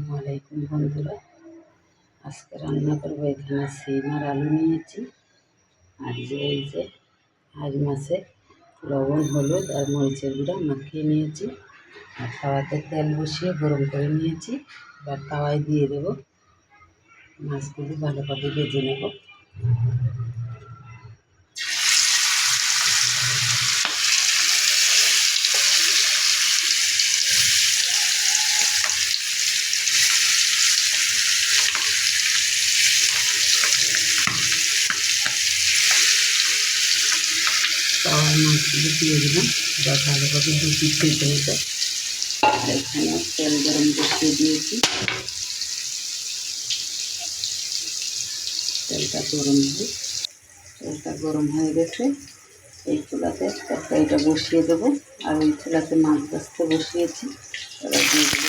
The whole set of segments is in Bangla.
আসসালামু আলাইকুম বন্ধুরা। আজকে রান্না করব এখানে সিম আর আলু নিয়েছি। আর যে এই যে আজ মাসে লবণ, হলুদ আর মরিচের গুঁড়া মাখিয়ে নিয়েছি। আর তাওয়াতে তেল বসিয়ে গরম করে নিয়েছি। এবার তাওয়ায় দিয়ে দেবো মাছগুলি ভালোভাবে ভেজে নেব। তাওয়ার মাছগুলো দিয়ে দিলাম। এবার ভালোভাবে দু পিস ভেজে নেব এখানে তেল গরম বসিয়ে দিয়েছি। তেলটা গরম দিয়ে তেলটা গরম হয়ে গেছে। এই চুলাতে তরকারিটা বসিয়ে দেবো। আর ওই চুলাতে মাছ ভাজতে বসিয়েছি। এবার দিয়ে দেবো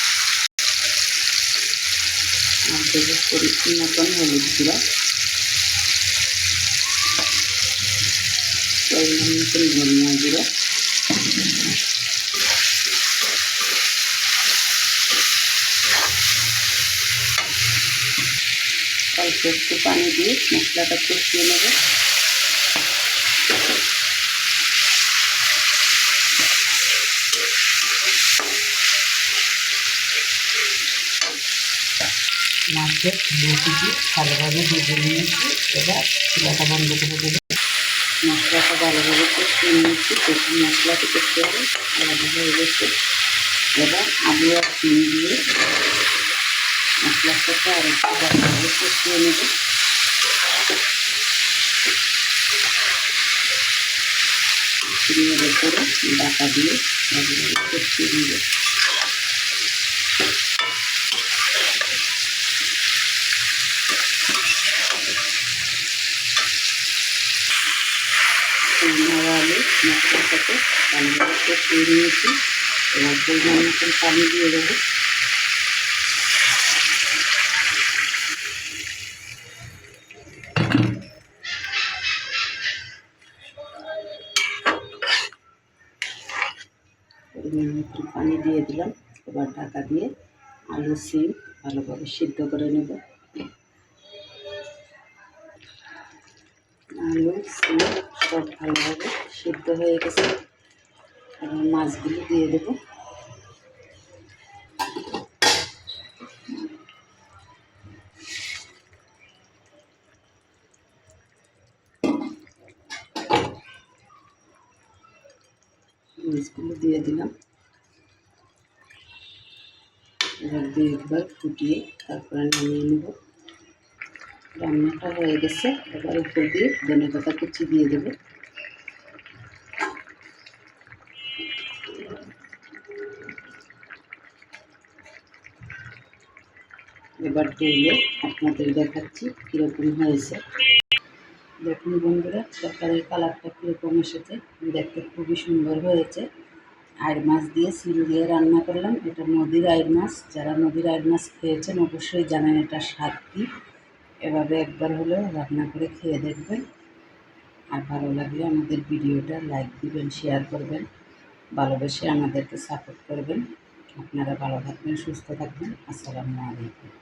দেবো পরিমাণ মতন হলুদ গুঁড়া পরিমাণ মতন ধনিয়া গুঁড়ো অল্প একটু পানি দিয়ে মশলাটা কষিয়ে নেব মাছের রুটিটি ভালোভাবে ভেজে নিয়েছি। এবার চুলাটা বন্ধ করে দেবো। মশলাটা ভালোভাবে কষিয়ে নিয়েছি। প্রথম মশলাটি করতে হবে আলাদা হয়ে গেছে। এবার আলু আর চিন দিয়ে মশলার আর একটু ভালোভাবে কষিয়ে নেব। চিনের উপরে ডাকা দিয়ে ভালোভাবে কষিয়ে নেব। আলু মশলার সাথে ভালোভাবে কষিয়ে নিয়েছি এবার পরিমাণ মতন পানি দিয়ে দেবো। পানি দিয়ে দিলাম। এবার ঢাকা দিয়ে আলু সিম ভালোভাবে সিদ্ধ করে নেব। আলু সিম সব ভালোভাবে সিদ্ধ হয়ে গেছে। এবার মাছগুলো দিয়ে দেব। মাছগুলো দিয়ে দিলাম। এবার দুই একবার ফুটিয়ে তারপরে নামিয়ে নেব। রান্নাটা হয়ে গেছে। এবার উপর দিয়ে ধনে পাতা কুচি দিয়ে দেবো। এবার তুলে আপনাদের দেখাচ্ছি কীরকম হয়েছে। দেখুন বন্ধুরা, তরকারির কালারটা কীরকম এসেছে। দেখতে খুবই সুন্দর হয়েছে। আইর মাছ দিয়ে সিল দিয়ে রান্না করলাম। এটা নদীর আইর মাছ। যারা নদীর আইর মাছ খেয়েছেন অবশ্যই জানেন এটা স্বাদ কী। এভাবে একবার হলেও রান্না করে খেয়ে দেখবেন। আর ভালো লাগলে আমাদের ভিডিওটা লাইক দিবেন শেয়ার করবেন। ভালোবেসে আমাদেরকে সাপোর্ট করবেন। আপনারা ভালো থাকবেন, সুস্থ থাকবেন। আসসালামু আলাইকুম।